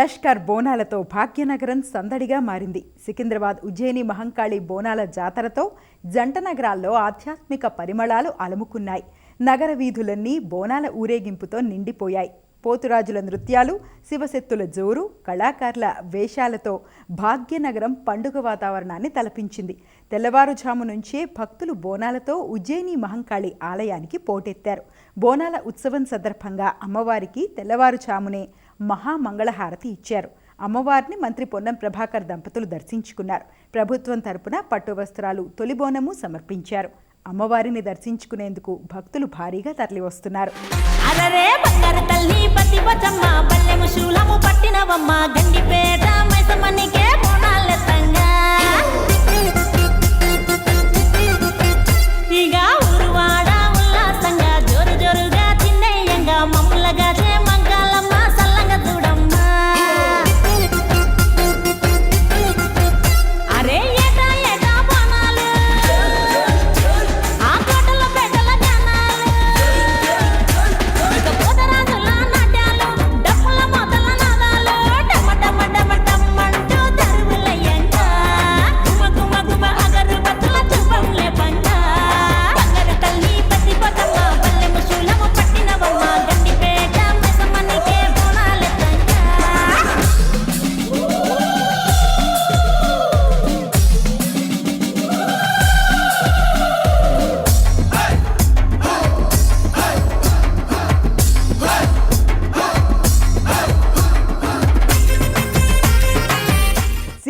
లష్కర్ బోనాలతో భాగ్యనగరం సందడిగా మారింది. సికింద్రాబాద్ ఉజ్జయిని మహంకాళి బోనాల జాతరతో జంట నగరాల్లో ఆధ్యాత్మిక పరిమళాలు అలుముకున్నాయి. నగర వీధులన్నీ బోనాల ఊరేగింపుతో నిండిపోయాయి. పోతురాజుల నృత్యాలు శివశక్తుల జోరు కళాకారుల వేషాలతో భాగ్యనగరం పండుగ వాతావరణాన్ని తలపించింది. తెల్లవారుజాము నుంచే భక్తులు బోనాలతో ఉజ్జయిని మహంకాళి ఆలయానికి పోటెత్తారు. బోనాల ఉత్సవం సందర్భంగా అమ్మవారికి తెల్లవారుజామునే మహామంగళహారతి ఇచ్చారు. అమ్మవారిని మంత్రి పొన్నం ప్రభాకర్ దంపతులు దర్శించుకున్నారు. ప్రభుత్వం తరపున పట్టు వస్త్రాలు తొలి బోనము సమర్పించారు. అమ్మవారిని దర్శించుకునేందుకు భక్తులు భారీగా తరలివస్తున్నారు. అరరే శూలము పట్టినవమ్మ గండిపేట మైసమ్మనికే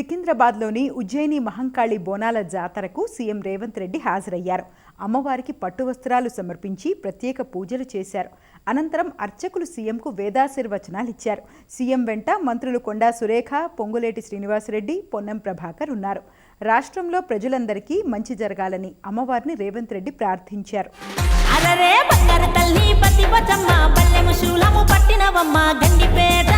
సికింద్రాబాద్లోని ఉజ్జయిని మహంకాళి బోనాల జాతరకు సీఎం రేవంత్ రెడ్డి హాజరయ్యారు. అమ్మవారికి పట్టు వస్త్రాలు సమర్పించి ప్రత్యేక పూజలు చేశారు. అనంతరం అర్చకులు సీఎంకు వేదాశీర్వచనాలు ఇచ్చారు. సీఎం వెంట మంత్రులు కొండా సురేఖ పొంగులేటి శ్రీనివాసరెడ్డి పొన్నం ప్రభాకర్ ఉన్నారు. రాష్ట్రంలో ప్రజలందరికీ మంచి జరగాలని అమ్మవారిని రేవంత్ రెడ్డి ప్రార్థించారు. అరరే బంగారు తల్లి పతి బల్లెము శూలము పట్టినవమ్మ గండిపేట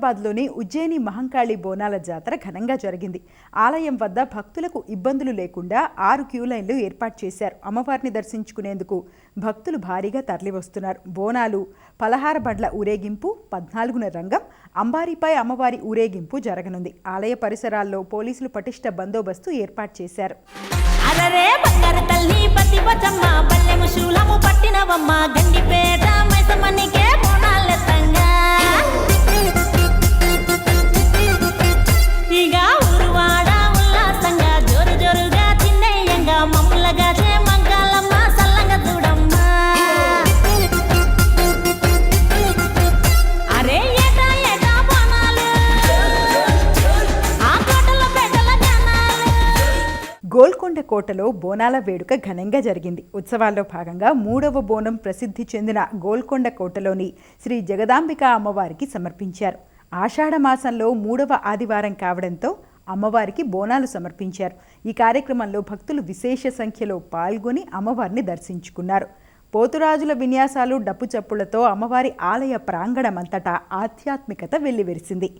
హైదరాబాద్లోని ఉజ్జయిని మహంకాళి బోనాల జాతర ఘనంగా జరిగింది. ఆలయం వద్ద భక్తులకు ఇబ్బందులు లేకుండా ఆరు క్యూ లైన్లు ఏర్పాటు చేశారు. అమ్మవారిని దర్శించుకునేందుకు భక్తులు భారీగా తరలివస్తున్నారు. బోనాలు పలహార బండ్ల ఊరేగింపు పద్నాలుగున రంగం అంబారిపై అమ్మవారి ఊరేగింపు జరగనుంది. ఆలయ పరిసరాల్లో పోలీసులు పటిష్ట బందోబస్తు ఏర్పాటు చేశారు. అరరే బంగారు తల్లి శూలము పట్టినవమ్మ గండిపేట కోటలో బోనాల వేడుక ఘనంగా జరిగింది. ఉత్సవాల్లో భాగంగా మూడవ బోనం ప్రసిద్ధి చెందిన గోల్కొండ కోటలోని శ్రీ జగదాంబిక అమ్మవారికి సమర్పించారు. ఆషాఢ మాసంలో మూడవ ఆదివారం కావడంతో అమ్మవారికి బోనాలు సమర్పించారు. ఈ కార్యక్రమంలో భక్తులు విశేష సంఖ్యలో పాల్గొని అమ్మవారిని దర్శించుకున్నారు. పోతురాజుల విన్యాసాలు డప్పు చప్పులతో అమ్మవారి ఆలయ ప్రాంగణమంతటా ఆధ్యాత్మికత వెల్లివిరిసింది.